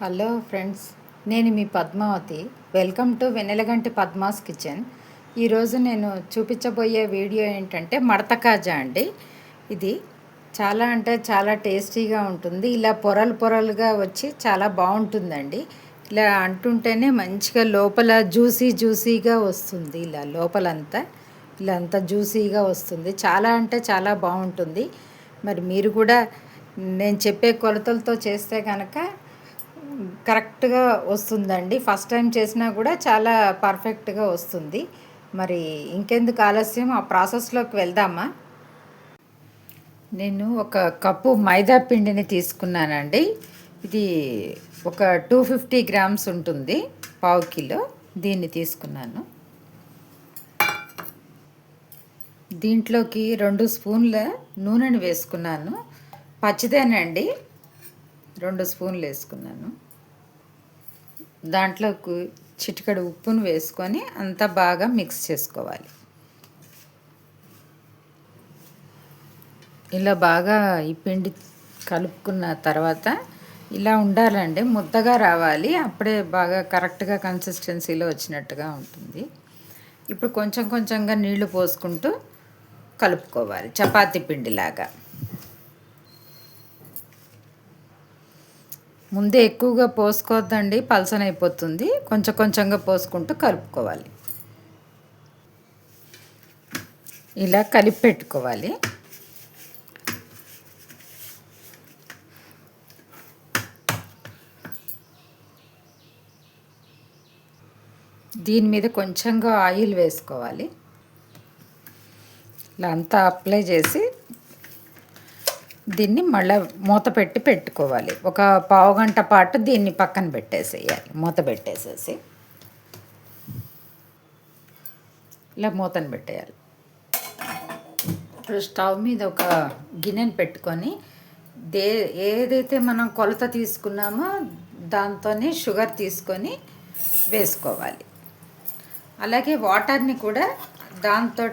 Hello friends నేను మీ Padmavati. Welcome to Vennelaganti Padma's kitchen. ఈరోజు నేను చూపించబోయే వీడియో ఏంటంటే మడత కాజా అండి. ఇది చాలా అంటే చాలా టేస్టీగా ఉంటుంది. ఇలా పొరలు పొరలుగా వచ్చి చాలా బాగుంటుందండి. ఇలా అంటుంటేనే మంచిగా లోపల జ్యూసీ జ్యూసీగా వస్తుంది ఇలా లోపలంతా. ఇలా అంతా జ్యూసీగా వస్తుంది. చాలా అంటే చాలా బాగుంటుంది. మరి మీరు కూడా నేను చెప్పే కొలతలతో చేస్తే కనుక కరెక్ట్గా వస్తుందండి. ఫస్ట్ టైం చేసినా కూడా చాలా పర్ఫెక్ట్గా వస్తుంది. మరి ఇంకెందుకు ఆలస్యం? ఆ ప్రాసెస్లోకి వెళ్దామా? నేను ఒక కప్పు మైదా పిండిని తీసుకున్నానండి. ఇది ఒక టూ ఫిఫ్టీ గ్రామ్స్ ఉంటుంది. పావు కిలో. దీన్ని తీసుకున్నాను. దీంట్లోకి రెండు స్పూన్ల నూనెని వేసుకున్నాను. పచ్చిదేనండి. రెండు స్పూన్లు వేసుకున్నాను. దాంట్లోకి చిటికడు ఉప్పును వేసుకొని అంతా బాగా మిక్స్ చేసుకోవాలి. ఇలా బాగా ఈ పిండి కలుపుకున్న తర్వాత ఇలా ఉండాలండి. ముద్దగా రావాలి. అప్పుడే బాగా కరెక్ట్గా కన్సిస్టెన్సీలో వచ్చినట్టుగా ఉంటుంది. ఇప్పుడు కొంచెం కొంచెంగా నీళ్ళు పోసుకుంటూ కలుపుకోవాలి. చపాతీ పిండిలాగా. ముందే ఎక్కువగా పోసుకోవద్దండి పలసనైపోతుంది కొంచెం కొంచెంగా పోసుకుంటూ కలుపుకోవాలి. ఇలా కలిపి పెట్టుకోవాలి. దీని మీద కొంచెంగా ఆయిల్ వేసుకోవాలి. ఇలా అంతా అప్లై చేసి దీన్ని మళ్ళీ మూత పెట్టి పెట్టుకోవాలి. ఒక పావు గంట పాటు దీన్ని పక్కన పెట్టేసేయాలి. మూత పెట్టేసేసి ఇలా మూతను పెట్టేయాలి. ఇప్పుడు స్టవ్ మీద ఒక గిన్నెని పెట్టుకొని దే ఏదైతే మనం కొలత తీసుకున్నామో దాంతోనే షుగర్ తీసుకొని వేసుకోవాలి. అలాగే వాటర్ని కూడా దాంతో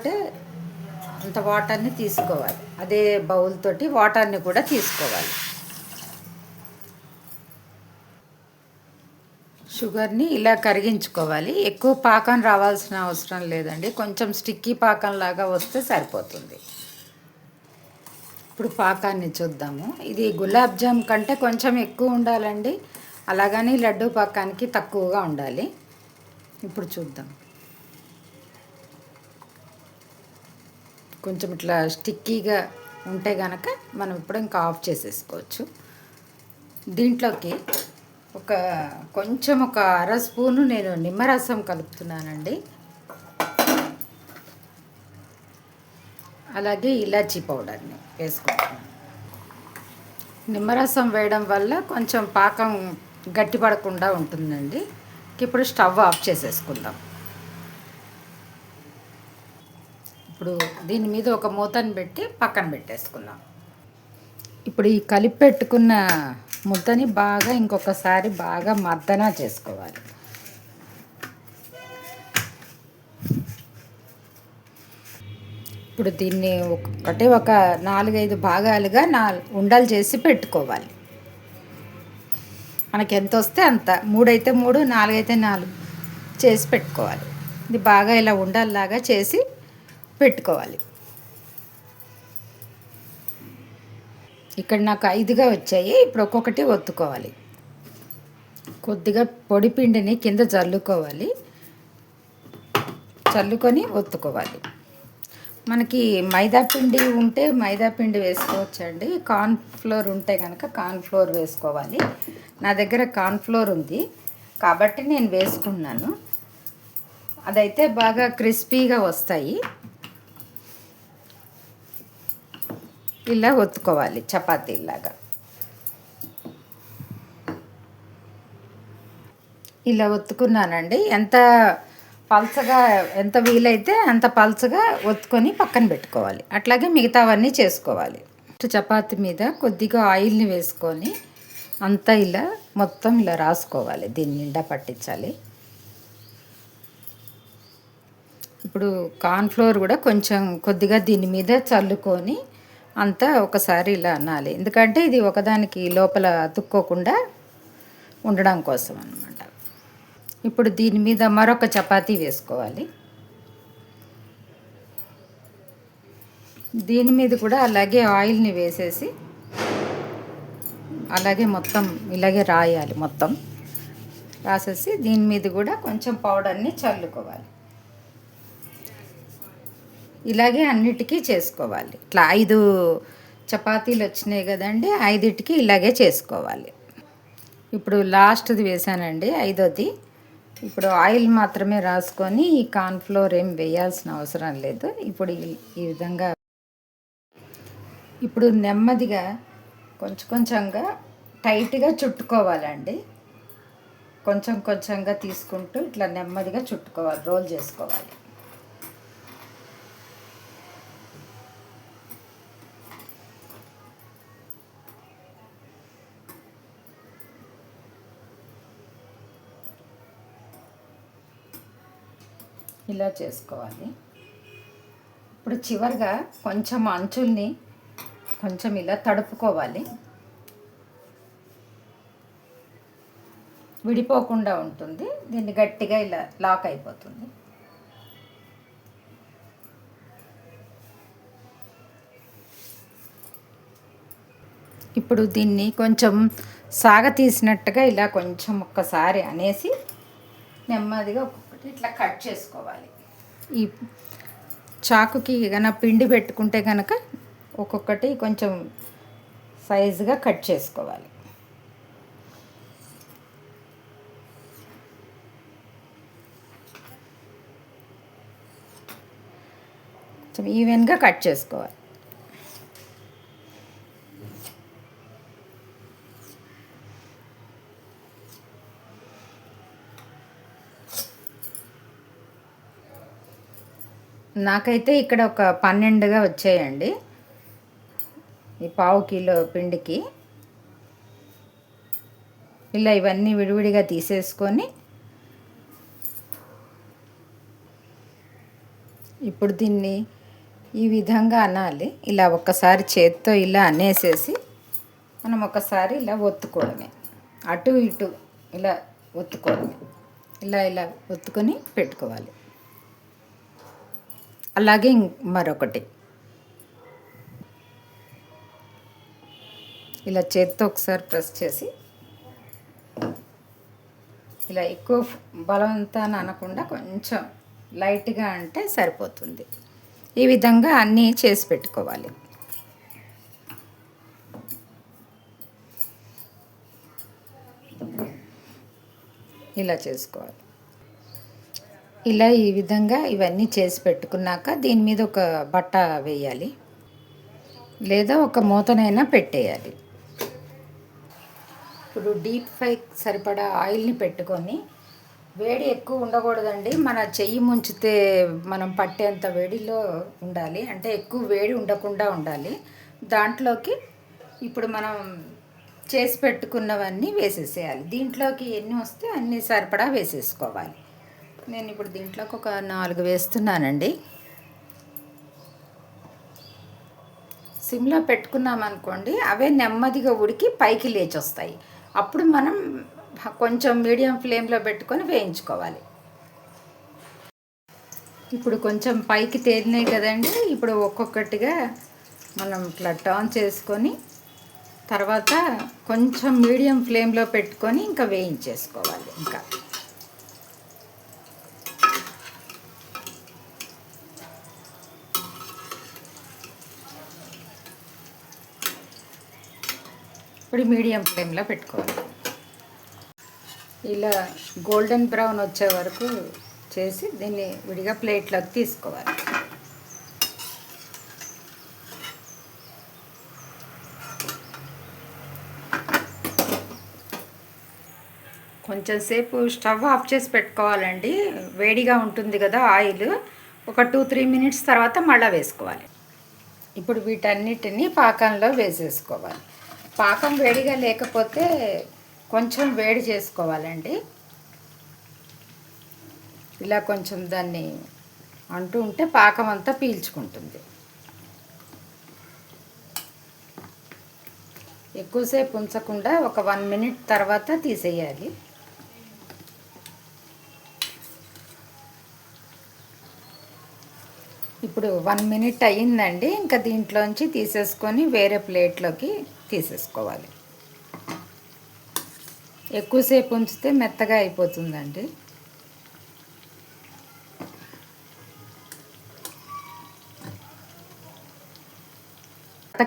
అంత వాటర్ని తీసుకోవాలి. అదే బౌల్ తోటి వాటర్ని కూడా తీసుకోవాలి. షుగర్ని ఇలా కరిగించుకోవాలి. ఎక్కువ పాకం రావాల్సిన అవసరం లేదండి. కొంచెం స్టిక్కీ పాకం లాగా వస్తే సరిపోతుంది. ఇప్పుడు పాకాన్ని చూద్దాము. ఇది గులాబ్ జామ్ కంటే కొంచెం ఎక్కువ ఉండాలండి. అలాగని లడ్డు పాకానికి తక్కువగా ఉండాలి. ఇప్పుడు చూద్దాం. కొంచెం ఇట్లా స్టిక్కీగా ఉంటే కనుక మనం ఇప్పుడు ఇంకా ఆఫ్ చేసేసుకోవచ్చు. దీంట్లోకి ఒక కొంచెం ఒక అర స్పూను నేను నిమ్మరసం కలుపుతున్నానండి. అలాగే ఇలాచీ పౌడర్ని వేసుకుంటున్నాను. నిమ్మరసం వేయడం వల్ల కొంచెం పాకం గట్టిపడకుండా ఉంటుందండి. ఇప్పుడు స్టవ్ ఆఫ్ చేసేసుకుందాం. ఇప్పుడు దీని మీద ఒక మూతను పెట్టి పక్కన పెట్టేసుకుందాం. ఇప్పుడు ఈ కలిపి పెట్టుకున్న ముద్దని బాగా ఇంకొకసారి బాగా మర్దన చేసుకోవాలి. ఇప్పుడు దీన్ని ఒకటి ఒక నాలుగైదు భాగాలుగా నా ఉండలు చేసి పెట్టుకోవాలి. మనకి ఎంత వస్తే అంత మూడైతే మూడు నాలుగైతే నాలుగు చేసి పెట్టుకోవాలి. ఇది బాగా ఇలా ఉండల్లాగా చేసి పెట్టుకోవాలి. ఇక్కడ నాకు ఐదుగా వచ్చాయి ఇప్పుడు ఒక్కొక్కటి ఒత్తుకోవాలి. కొద్దిగా పొడి పిండిని కింద చల్లుకోవాలి. చల్లుకొని ఒత్తుకోవాలి. మనకి మైదా పిండి ఉంటే మైదా పిండి వేసుకోవచ్చండి. కార్న్ ఫ్లోర్ ఉంటే కనుక కార్న్ ఫ్లోర్ వేసుకోవాలి. నా దగ్గర కార్న్ ఫ్లోర్ ఉంది. కాబట్టి నేను వేసుకున్నాను. అదైతే బాగా క్రిస్పీగా వస్తాయి. ఇలా ఒత్తుకోవాలి చపాతీలాగా ఇలా ఒత్తుకున్నానండి. ఎంత పల్చగా ఎంత వీలైతే అంత పల్చగా ఒత్తుకొని పక్కన పెట్టుకోవాలి. అట్లాగే మిగతావన్నీ చేసుకోవాలి. చపాతీ మీద కొద్దిగా ఆయిల్ని వేసుకొని అంతా ఇలా మొత్తం ఇలా రాసుకోవాలి. దీన్ని నిండా పట్టించాలి. ఇప్పుడు కార్న్ఫ్లోర్ కూడా కొంచెం కొద్దిగా దీని మీద చల్లుకొని అంతా ఒకసారి ఇలా అనాలి. ఎందుకంటే ఇది ఒకదానికి లోపల అతుక్కోకుండా ఉండడం కోసం అనమాట ఇప్పుడు దీని మీద మరొక చపాతీ వేసుకోవాలి. దీని మీద కూడా అలాగే ఆయిల్ని వేసేసి అలాగే మొత్తం ఇలాగే రాయాలి మొత్తం. రాసేసి దీని మీద కూడా కొంచెం పౌడర్ని చల్లుకోవాలి. ఇలాగే అన్నిటికీ చేసుకోవాలి. ఇట్లా ఐదు చపాతీలు వచ్చినాయి కదండి ఐదిటికి ఇలాగే చేసుకోవాలి. ఇప్పుడు లాస్ట్ది వేసానండి ఐదోది. ఇప్పుడు ఆయిల్ మాత్రమే రాసుకొని ఈ కార్న్ఫ్లోర్ ఏం వేయాల్సిన అవసరం లేదు. ఇప్పుడు ఈ- ఈ విధంగా ఇప్పుడు నెమ్మదిగా కొంచెం కొంచెంగా టైట్గా చుట్టుకోవాలండి. కొంచెం కొంచెంగా తీసుకుంటూ ఇట్లా నెమ్మదిగా చుట్టుకోవాలి రోల్ చేసుకోవాలి. ఇలా చేసుకోవాలి. ఇప్పుడు చివరిగా కొంచెం అంచుల్ని కొంచెం ఇలా తడుపుకోవాలి. విడిపోకుండా ఉంటుంది. దీన్ని గట్టిగా ఇలా లాక్ అయిపోతుంది. ఇప్పుడు దీన్ని కొంచెం సాగ తీసినట్టుగా ఇలా కొంచెం ఒక్కసారి అనేసి నెమ్మదిగా ఇట్లా కట్ చేసుకోవాలి. ఈ చాకుకి కనుక పిండి పెట్టుకుంటే కనుక ఒక్కొక్కటి కొంచెం సైజుగా కట్ చేసుకోవాలి. కొంచెం ఈవెన్గా కట్ చేసుకోవాలి. నాకైతే ఇక్కడ ఒక పన్నెండుగా వచ్చాయండి. ఈ పావు కిలో పిండికి. ఇలా ఇవన్నీ విడివిడిగా తీసేసుకొని ఇప్పుడు దీన్ని ఈ విధంగా అనాలి. ఇలా ఒక్కసారి చేత్తో ఇలా అనేసేసి మనం ఒకసారి ఇలా ఒత్తుకోవడమే. అటు ఇటు ఇలా ఒత్తుకోవడమే. ఇలా ఇలా ఒత్తుకొని పెట్టుకోవాలి. అలాగే మరొకటి. ఇలా చేత్తో ఒకసారి ప్రెస్ చేసి ఇలా ఎక్కువ బలవంతాన అనకుండా కొంచెం లైట్గా అంటే సరిపోతుంది. ఈ విధంగా అన్నీ చేసి పెట్టుకోవాలి. ఇలా చేసుకోవాలి. ఇలా ఈ విధంగా ఇవన్నీ చేసి పెట్టుకున్నాక దీని మీద ఒక బట్ట వేయాలి. లేదా ఒక మూతనైనా పెట్టేయాలి. ఇప్పుడు డీప్ ఫ్రై సరిపడా ఆయిల్ని పెట్టుకొని వేడి ఎక్కువ ఉండకూడదండి. మన చెయ్యి ముంచితే మనం పట్టేంత వేడిలో ఉండాలి. అంటే ఎక్కువ వేడి ఉండకుండా ఉండాలి. దాంట్లోకి ఇప్పుడు మనం చేసి పెట్టుకున్నవన్నీ వేసేసేయాలి. దీంట్లోకి ఎన్ని వస్తే అన్ని సరిపడా వేసేసుకోవాలి. నేను ఇప్పుడు దీంట్లోకి ఒక నాలుగు వేస్తున్నానండి. సిమ్లో పెట్టుకున్నామనుకోండి అవే నెమ్మదిగా ఉడికి పైకి లేచి వస్తాయి అప్పుడు మనం కొంచెం మీడియం ఫ్లేమ్లో పెట్టుకొని వేయించుకోవాలి. ఇప్పుడు కొంచెం పైకి తేలినాయి కదండి ఇప్పుడు ఒక్కొక్కటిగా మనం ఇట్లా టర్న్ చేసుకొని తర్వాత కొంచెం మీడియం ఫ్లేమ్లో పెట్టుకొని ఇంకా వేయించేసుకోవాలి ఇంకా. ఇప్పుడు మీడియం ఫ్లేమ్లో పెట్టుకోవాలి. ఇలా గోల్డెన్ బ్రౌన్ వచ్చే వరకు చేసి దీన్ని విడిగా ప్లేట్లోకి తీసుకోవాలి. కొంచెం సేపు స్టవ్ ఆఫ్ చేసి పెట్టుకోవాలండి. వేడిగా ఉంటుంది కదా ఆయిల్. ఒక టూ త్రీ మినిట్స్ తర్వాత మళ్ళీ వేసుకోవాలి. ఇప్పుడు వీటన్నిటిని పాకంలో వేసేసుకోవాలి. పాకం వేడిగా లేకపోతే కొంచెం వేడి చేసుకోవాలండి. ఇలా కొంచెం దాన్ని అంటూ ఉంటే పాకం అంతా పీల్చుకుంటుంది. ఎక్కువసేపు ఉంచకుండా ఒక వన్ మినిట్ తర్వాత తీసేయాలి. ఇప్పుడు వన్ మినిట్ అయ్యిందండి. ఇంకా దీంట్లోంచి తీసేసుకొని వేరే ప్లేట్లోకి తీసేసుకోవాలి. ఎక్కువసేపు ఉంచితే మెత్తగా అయిపోతుందండి.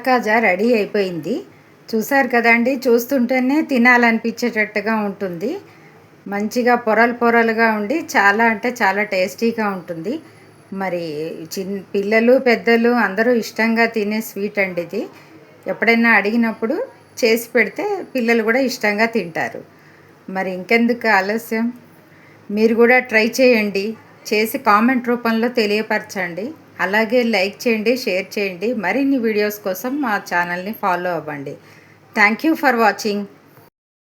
కాజా రెడీ అయిపోయింది. చూసారు కదండి చూస్తుంటేనే తినాలనిపించేటట్టుగా ఉంటుంది. మంచిగా పొరలు పొరలుగా ఉండి చాలా అంటే చాలా టేస్టీగా ఉంటుంది. మరి చిన్న పిల్లలు పెద్దలు అందరూ ఇష్టంగా తినే స్వీట్ అండి ఇది. ఎప్పుడైనా అడిగినప్పుడు చేసి పెడితే పిల్లలు కూడా ఇష్టంగా తింటారు. మరి ఇంకెందుకు ఆలస్యం? మీరు కూడా ట్రై చేయండి. చేసి కామెంట్ రూపంలో తెలియపరచండి. అలాగే లైక్ చేయండి షేర్ చేయండి. మరిన్ని వీడియోస్ కోసం మా ఛానల్ని ఫాలో అవ్వండి. Thank you for watching.